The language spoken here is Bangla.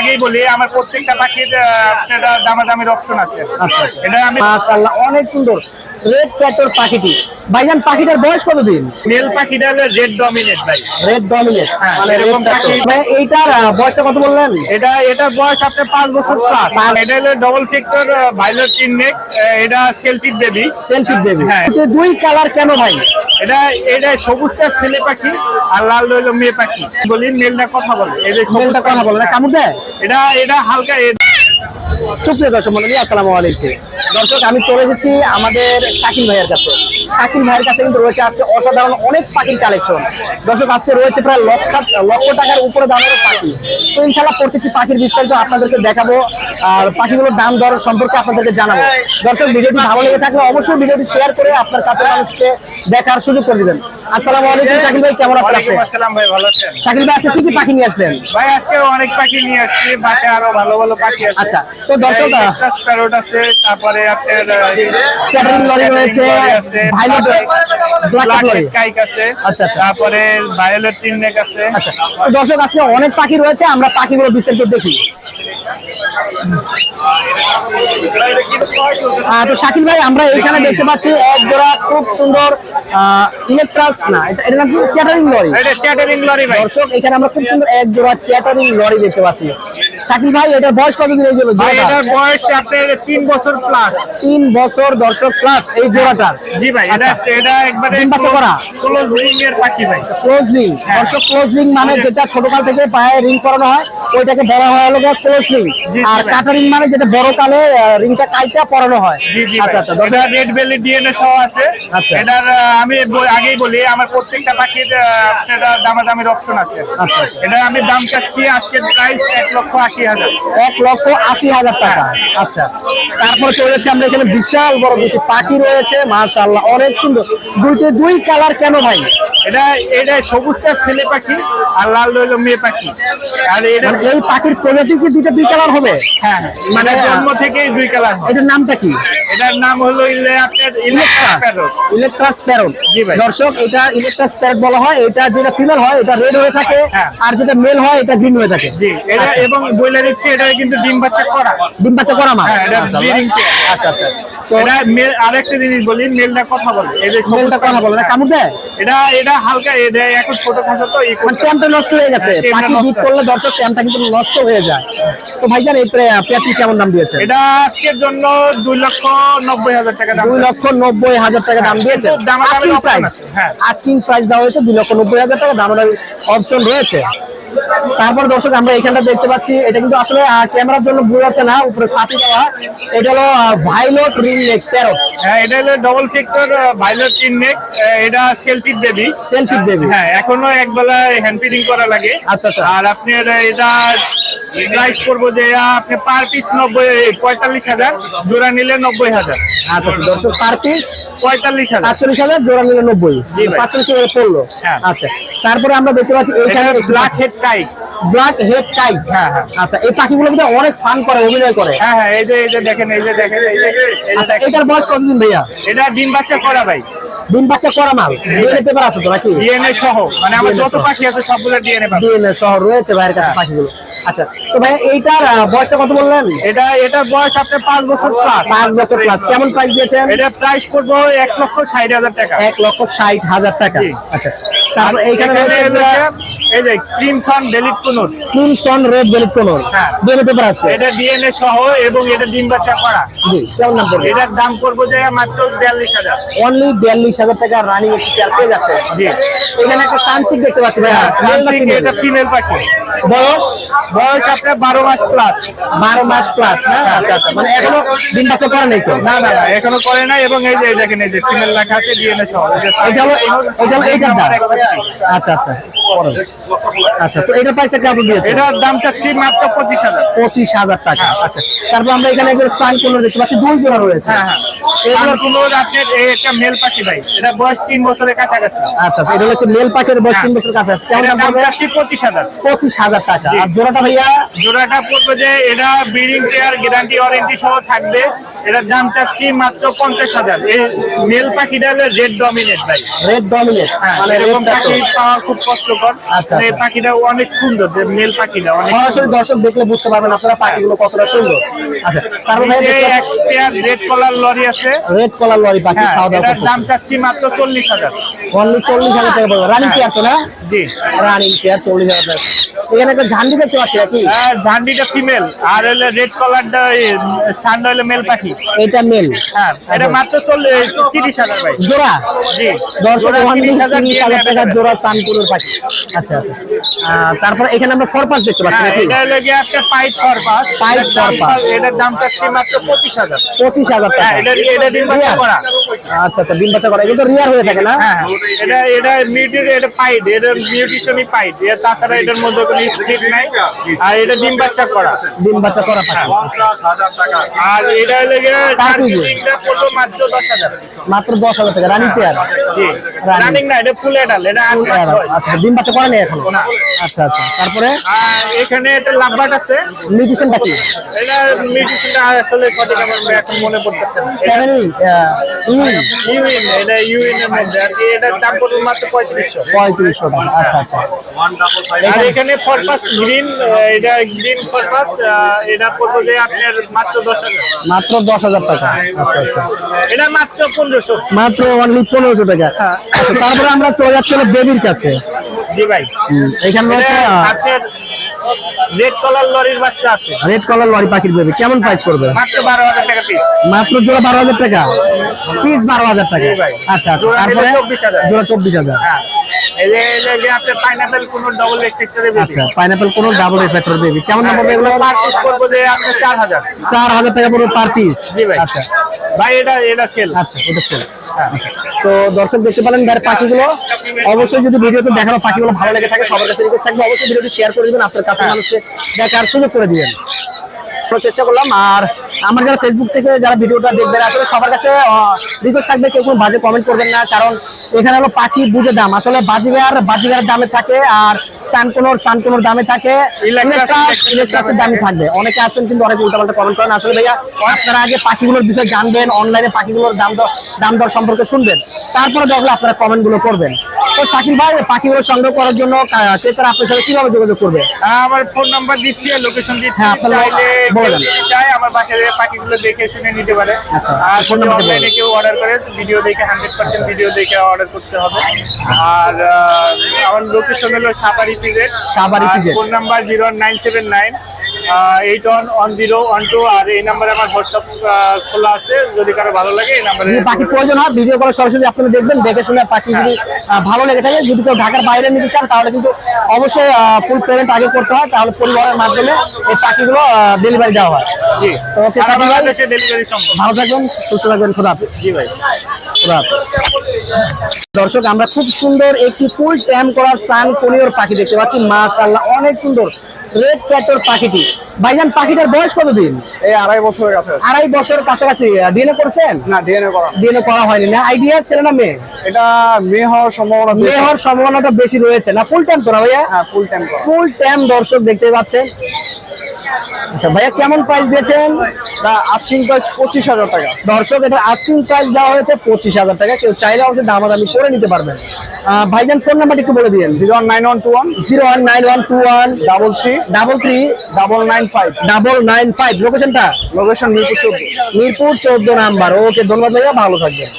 আগেই বলি আমার প্রত্যেকটা পাখির দামাদামির অপশন আছে। আচ্ছা এটা আমি অনেক সুন্দর। রেড ক্যাটর পাখিটি। ভাইজান পাখিটার বয়স কতদিন? মেল পাখিটা হলো রেড ডমিনেট ভাই। রেড ডমিনেট হ্যাঁ, মানে এরকম পাখি- ভাই এইটার বয়সটা কত বললেন? এটা এটার বয়স আপনার পাঁচ বছর প্লাস। এটা হলো ডবল সেক্টর ভাইলট নেক এটা সেলফিট বেবি সেলফি দেবী হ্যাঁ। দুই কালার কেন ভাই? এটা এটা সবুজটা ছেলে পাখি আর লাল হলো মেয়ে পাখি। বলি মেলটা কথা বলে। এই যে মেলটা কথা বলে। কামড় দেয়? এটা এটা হালকা সুপ্রিয় দর্শক মন্ডলী আসসালামু আলাইকুম। দর্শক আমি চলে এসেছি আমাদের শাকিল ভাইয়ের কাছে। শাকিল ভাইয়ের কাছে কিন্তু রয়েছে আজকে অসাধারণ অনেক পাখির কালেকশন। দর্শক আজকে রয়েছে প্রায় লক্ষ লক্ষ টাকার উপরে দামের পাখি তো ইনশাল্লাহ প্রত্যেকটি পাখির বিস্তারিত আপনাদেরকে দেখাবো আর পাখিগুলোর দাম দর সম্পর্কে আপনাদেরকে জানাব। দর্শক ভিডিওটি ভালো লেগে থাকলে অবশ্যই ভিডিওটি শেয়ার করে আপনার কাছে মানুষকে দেখার সুযোগ করে দিবেন। আসসালামু আলাইকুম শাকিল ভাই কেমন আছেন আসসালাম ভাই ভালো আছেন? শাকিল ভাই আজকে কি কি পাখি নিয়ে আসলেন? ভাই আজকে অনেক পাখি নিয়ে আসছি বাসে আরও ভালো ভালো পাখি আছে। আচ্ছা, তো দর্শক, আছে তারপরে আপনার চ্যাটারিং লরি রয়েছে, ভাইলট ব্ল্যাক। কাইক আছে আচ্ছা, আচ্ছা। তারপরে ভায়োলেট আছে। আচ্ছা দর্শক আজকে অনেক পাখি রয়েছে আমরা পাখিগুলো বিস্তারিত দেখি। তো শাকিল ভাই আমরা এখানে দেখতে পাচ্ছি এক জোড়া খুব সুন্দর ইলেকট্রাস না এটা নাকি চ্যাটারিং লরি এটা চ্যাটারিং লরি ভাই। দর্শক এখানে আমরা খুব সুন্দর এক জোড়া চ্যাটারিং লরি দেখতে পাচ্ছি। শাকিল ভাই এটার বয়স কতদিন জন্য ভাই এটার বয়স আপনার তিন বছর প্লাস তিন বছর দর্শক প্লাস এই জোড়াটার জি ভাই এটা এটা একবারে ডিম বাচ্চা করা? ক্লোজ রিং এর পাখি ভাই। ক্লোজলিং হ্যাঁ। দর্শক ক্লোজলিং মানে যেটা ছোটকাল থেকে পায়ে রিং করানো হয় ওইটাকে বড় হয়ে হলো ক্লোজলিং জি, আর। কাটারিং মানে যেটা বড় কালে রিংটা কাইটা পরানো হয়। আচ্ছা আচ্ছা এটা রেড বেলি ডিএনএ সহ আছে। আচ্ছা। এটার আমি আগেই বলি আমার প্রত্যেকটা পাখির আপনার দামাদামির অপশন আছে। আচ্ছা। এটা আমি দাম চাচ্ছি আজকের প্রাইস এক লক্ষ এক লক্ষ আশি হাজার টাকা। আচ্ছা আমরা এখানে বিশাল বড় দুটি পাখি রয়েছে। মার্শাল্লাহ অনেক সুন্দর। দুইটি দুই কালার কেন ভাই? এটা এটা সবুজটা ছেলে পাখি আর লাল হলো মেয়ে পাখি। আর এটা মানে এই পাখির কি দুইটা দুই কালার হবে? হ্যাঁ মানে জন্ম থেকেই দুই কালার এটার নামটা কি? এটার নাম হলো ইলেকট্রাস প্যারট। জি ভাই। দর্শক এটা ইলেকট্রাস প্যারট বলা হয়। এটা যেটা ফিমেল হয় এটা রেড হয়ে থাকে। হ্যাঁ। আর যেটা মেল হয় এটা গ্রিন হয়ে থাকে। জি এটা আচ্ছা। এবং বইলা দিচ্ছে এটা কিন্তু ডিম বাচ্চা করা। ডিম বাচ্চা করা মা হ্যাঁ, এটা মাশাআল্লাহ। আচ্ছা আচ্ছা। তো এটা মেল আরেকটা জিনিস বলি মেলটা কথা বলে। এই যে মেলটা কথা বলে। না কামড় দেয়? এটা এটা হালকা এটা এখন ছোট খাটো তো চ্যাম্পটা নষ্ট হয়ে গেছে। হ্যাঁ, পাখি দুধ করলে দর্শক চ্যাম্পটা কিন্তু নষ্ট হয়ে যায়। তো ভাইজান এই পেঁয়াজটি কেমন দাম দিয়েছে এটা আজকের জন্য দুই লক্ষ নব্বই হাজার টাকা দাম দুই লক্ষ নব্বই হাজার টাকা দাম দিয়েছে। কিন্তু দামাদামির আস্কিং প্রাইস হ্যাঁ। আস্কিং প্রাইস দেওয়া হয়েছে দুই লক্ষ নব্বই হাজার টাকা দামের অপশন রয়েছে। তারপর দর্শক আমরা এখানটা দেখতে পাচ্ছি এটা কিন্তু আসলে ক্যামেরার জন্য বোঝাচ্ছে না উপরে সাথে দেওয়া এটা হলো ভাইলট রিং নেক প্যারট হ্যাঁ এটা হলো double sector violet ring neck এটা সেলফি বেবি সেলফি বেবি হ্যাঁ এখনও একবেলা হ্যান্ড ফিডিং করা লাগে। আচ্ছা, আচ্ছা। আর আপনার এটা প্রাইস করব যে আপনি পার পিস নব্বই পঁয়তাল্লিশ হাজার জোড়া নিলে নব্বই হাজার। আচ্ছা আচ্ছা, দর্শক পার পিস পঁয়তাল্লিশ হাজার। আটচল্লিশ হাজার জোড়া নিলে নব্বই। জি ভাই। পাঁচচল্লিশ হাজার পড়ল। হ্যাঁ। আচ্ছা তারপরে আমরা দেখতে পাচ্ছি এইখানে black head black head type হ্যাঁ, হ্যাঁ। আচ্ছা এই পাখিগুলো কিন্তু অনেক ফান করে অভিনয় করে। হ্যাঁ হ্যাঁ এই যে এই যে দেখেন এই যে দেখেন এই যে আচ্ছা। এটার বয়স কতদিন ভাইয়া? এটা ডিম বাচ্চা করা ভাই। ডিম বাচ্চা করা মাল। ডিএনএ পেপার আছে তো নাকি? ডিএনএ সহ মানে আমার যত পাখি আছে সবগুলো ডিএনএ পাবে ডিএনএ সহ রয়েছে ভাইয়ের কাছে পাখিগুলো। আচ্ছা তো ভাই এইটার বয়সটা কত বললেন? এটা এটার বয়স আপনার পাঁচ বছর প্লাস পাঁচ বছর প্লাস কেমন প্রাইস দিয়েছেন? এটা প্রাইস করব এক লক্ষ ষাট হাজার টাকা। এক লক্ষ ষাট হাজার টাকা। আচ্ছা তারপর এইখানে এই যে- এই যে ক্রিমসন ডেলিট কুনুর। Crimson red conure. হ্যাঁ। ডিএনএ পেপার আছে। এটা ডিএনএ সহ এবং এটা ডিম বাচ্চা করা। জি কেমন দাম পড়বে? এটার দাম করব যে মাত্র অনলি টাকা রানিং একটি চেয়ার পেয়ে যাচ্ছে। জি। এখানে একটা সানচিক দেখতে পাচ্ছি ভাই সানসিক এটা ফিমেল পাখি। বয়স? বয়স আপনার মাস প্লাস বারো মাস প্লাস না? আচ্ছা আচ্ছা। মানে এখনও দিন বাচ্চা করে নাই তো? না না না এখনও করে নাই এবং এই যে দেখেন এই যে ফিমেল লেখা আছে ডিএনএ সহ। এটা হলো এটা হলো এইটার দাম। একশো তিরিশ। আচ্ছা আচ্ছা। পরে। আচ্ছা তো এটার প্রাইসটা কেমন দিয়েছে এটার দাম চাচ্ছি মাত্র পঁচিশ হাজার। পঁচিশ হাজার টাকা আচ্ছা। তারপর আমরা এখানে একবার সান কোন দেখতে পাচ্ছি দুই জোড়া রয়েছে। হ্যাঁ হ্যাঁ। এগুলো কোনো আপনার একটা মেল পাখি ভাই এটা বয়স তিন বছরের কাছাকাছি। আচ্ছা এটা হচ্ছে মেল পাখির বয়স হ্যাঁ। তিন বছর কাছে কেমন দাম দাম পড়বে? চাচ্ছি পঁচিশ হাজার। পঁচিশ হাজার টাকা। আর জোড়াটা ভাইয়া? জোড়াটা পড়বে যে এটা ব্রিডিং কেয়ার গ্যারান্টি ওয়ারেন্টি সহ থাকবে। এটার দাম চাচ্ছি মাত্র পঞ্চাশ হাজার। এই মেল পাখিটা হলো রেড ডমিনেট ভাই। রেড ডমিনেট হ্যাঁ মানে এরকম পাখি পাওয়া খুব কষ্টকর আচ্ছা, মানে আচ্ছা। পাখিটা অনেক সুন্দর মেল পাখিটা অনেক সরাসরি দর্শক দেখলে বুঝতে পারবেন আপনারা পাখিগুলো কতটা সুন্দর। আচ্ছা তারপর ভাই এক পেয়ার রেড কলার লরি আছে। রেড কলার লরি পাখি হ্যাঁ খাওয়া দাওয়া দাম চাচ্ছি মাত্র চল্লিশ হাজার। অনলি চল্লিশ হাজার টাকা পড়বে রানিং পেয়ার তো না? জি। রানী পেয়ার চল্লিশ হাজার টাকা? এখানে একটা ঝান্ডি দেখতে পাচ্ছি নাকি? আর ঝান্ডিটা ফিমেল আর হলে রেড কলারটা সান্ড হলে মেল পাখি। এটা মেল হ্যাঁ এটা মাত্র চল্লিশ তিরিশ হাজার ভাই। জোড়া? জি। দর্শক 30,000 জোড়া সানপুরের পাখি। আচ্ছা আচ্ছা। তারপর এখানে আমরা ফরপাস দেখতে পাচ্ছি হ্যাঁ, নাকি? এটা হলো গিয়ে একটা পাইপ পারপাস Pipe purpose। এটার দাম চাচ্ছি মাত্র পঁচিশ হাজার। পঁচিশ হাজার টাকা। হ্যাঁ এটা এটা ডিম বাচ্চা করা। আচ্ছা আচ্ছা ডিম বাচ্চা করা। তো রিয়ার হয়ে থাকে না? হ্যাঁ এটা এটা মিউটির এটা পাইড এটা মিউটিশনই এর তাছাড়া এটার মধ্যে কোনো আর এটা ডিম বাচ্চা করা। ডিম বাচ্চা করা আর এটা হলো মাত্র দশ হাজার। মাত্র দশ হাজার টাকা রানিং পেয়ার রানিং না এটা ফুল এডাল এটা আট মাস বয়স। আচ্ছা ডিম বাচ্চা করে নেই এখন? আচ্ছা আচ্ছা। তারপরে? এখানে একটা লাভবাট আছে। কি এটা মেডিসিনটা আসলে সঠিক আমার এখন মনে পড়তেছে না। সেভেন ইউইন এটা ইউইন এর মধ্যে। আর কি এটার দাম পড়বে মাত্র পঁয়ত্রিশশো। পঁয়ত্রিশশো টাকা। আচ্ছা আচ্ছা। আর এখানে ফরপাস গ্রিন এটা গ্রিন ফরপাস এটা পড়বে যে আপনার মাত্র দশ হাজার। মাত্র দশ হাজার টাকা। আচ্ছা আচ্ছা এটা মাত্র পনেরোশো। মাত্র অনলি পনেরোশো টাকা। আচ্ছা তারপরে আমরা চলে যাচ্ছি বেবির কাছে। জি ভাই। এখানে আপনার রেড কালার লরির বাচ্চা আছে। রেড কালার লরি পাখির বেবি কেমন প্রাইস করবে মাত্র বারো হাজার টাকা পিস মাত্র জোড়া বারো হাজার টাকা? পিস বারো হাজার টাকা। আচ্ছা আচ্ছা তারপরে? 24,000 জোড়া চব্বিশ হাজার। হ্যাঁ। পাইনাপেল কোন ডবল এক্সেক্টরে আচ্ছা কোন ডাবল এফেক্টর বেবি কেমন দাম পড়বে এগুলো? পার পিস করব যে আপনার চার হাজার। চার হাজার টাকা পড়বে পার পিস ভাই। আচ্ছা। ভাই এটা এটা সেল আচ্ছা এটা সেল তো দর্শক দেখতে পেলেন ভাইয়ের পাখিগুলো। অবশ্যই যদি ভিডিওতে দেখানো পাখিগুলো ভালো লেগে থাকে, সবার কাছে রিকোয়েস্ট থাকবে, অবশ্যই ভিডিওটি শেয়ার করে দেবেন, আপনার কাছে মানুষকে দেখার সুযোগ করে দিবেন। চেষ্টা করলাম, আর আমার যারা ফেসবুক থেকে যারা ভিডিওটা দেখবেন, আসলে সবার কাছে রিকোয়েস্ট থাকবে, কেউ কোনো বাজে কমেন্ট করবেন না, কারণ এখানে হলো পাখি বুঝে দাম। আসলে বাজিগার বাজিগার দামে থাকে, আর সানকোনোর সানকোনোর দামে থাকে। ইলেকট্রাসের দামে থাকবে। অনেকে আছেন কিন্তু অনেক উল্টাপাল্টা কমেন্ট করেন। আসলে ভাইয়া আপনারা আগে পাখিগুলোর বিষয়ে জানবেন অনলাইনে পাখিগুলোর দাম দর দাম দর সম্পর্কে শুনবেন। তারপরে দেখলে আপনারা কমেন্টগুলো করবেন। তো শাকিল ভাই পাখিগুলো সংগ্রহ করার জন্য ক্রেতারা আপনার সাথে কীভাবে যোগাযোগ করবে? আমার ফোন নাম্বার দিচ্ছি লোকেশন দিচ্ছি। হ্যাঁ, চাইলে বলে দেন। যদি আমার বাসায় পাখিগুলো দেখে শুনে নিতে পারে। আচ্ছা, আর ফোন যদি নাম্বারটা অনলাইনে কেউ অর্ডার করে ভিডিও দেখে হান্ড্রেড পার্সেন্ট ভিডিও দেখে অর্ডার করতে হবে। আর আমার লোকেশন হলো সাপারি PZ phone number zero nine seven nine eight one one zero one two আর এই নাম্বারে আমার হোয়াটসঅ্যাপ খোলা আছে। যদি কারও ভালো লাগে এই নাম্বারে যদি পাখি প্রয়োজন হয় ভিডিও করে সরাসরি আপনারা দেখবেন দেখে শুনে পাখি যদি ভালো লেগে থাকে যদি কেউ ঢাকার বাইরে নিতে চান তাহলে কিন্তু অবশ্যই ফুল পেমেন্ট আগে করতে হয় তাহলে পরিবারের মাধ্যমে এই পাখিগুলো ডেলিভারি দেওয়া হয়। জি। ওকে ভালো থাকবেন সুস্থ থাকবেন খোদা জি ভাই। দর্শক আমরা খুব সুন্দর একটি ফুল ট্যাম করা সান কোনিওর পাখি দেখতে পাচ্ছি। মাশাআল্লাহ অনেক সুন্দর। রেড ক্যাটর পাখিটি। ভাইজান পাখিটার বয়স কতদিন? এই আড়াই বছরের কাছে আড়াই বছর কাছাকাছি। ডিএনএ করছেন? না ডিএনএ করা ডিএনএ করা হয়নি না। আইডিয়া ছেলে না মেয়ে? এটা মেয়ে হওয়ার সম্ভাবনা মেয়ে হওয়ার সম্ভাবনাটা বেশি রয়েছে। না ফুল টাইম করা ভাইয়া? হ্যাঁ ফুল টাইম ফুল টাইম দর্শক দেখতে পাচ্ছেন। আচ্ছা ভাইয়া কেমন প্রাইস দিয়েছেন? আস্কিং প্রাইস পঁচিশ হাজার টাকা। দর্শক এটা আস্কিং প্রাইস দেওয়া হয়েছে পঁচিশ হাজার টাকা। কেউ চাইলে অবশ্যই দামাদামি করে নিতে পারবেন। ভাইজান ফোন নাম্বার একটু বলে দিন zero nine one two one. Zero one nine one two one double three. Double three double nine five. Double nine five. লোকেশনটা লোকেশন মিরপুর চোদ্দ। মিরপুর চোদ্দ নাম্বার। ওকে ধন্যবাদ ভাইয়া। ভালো থাকবেন।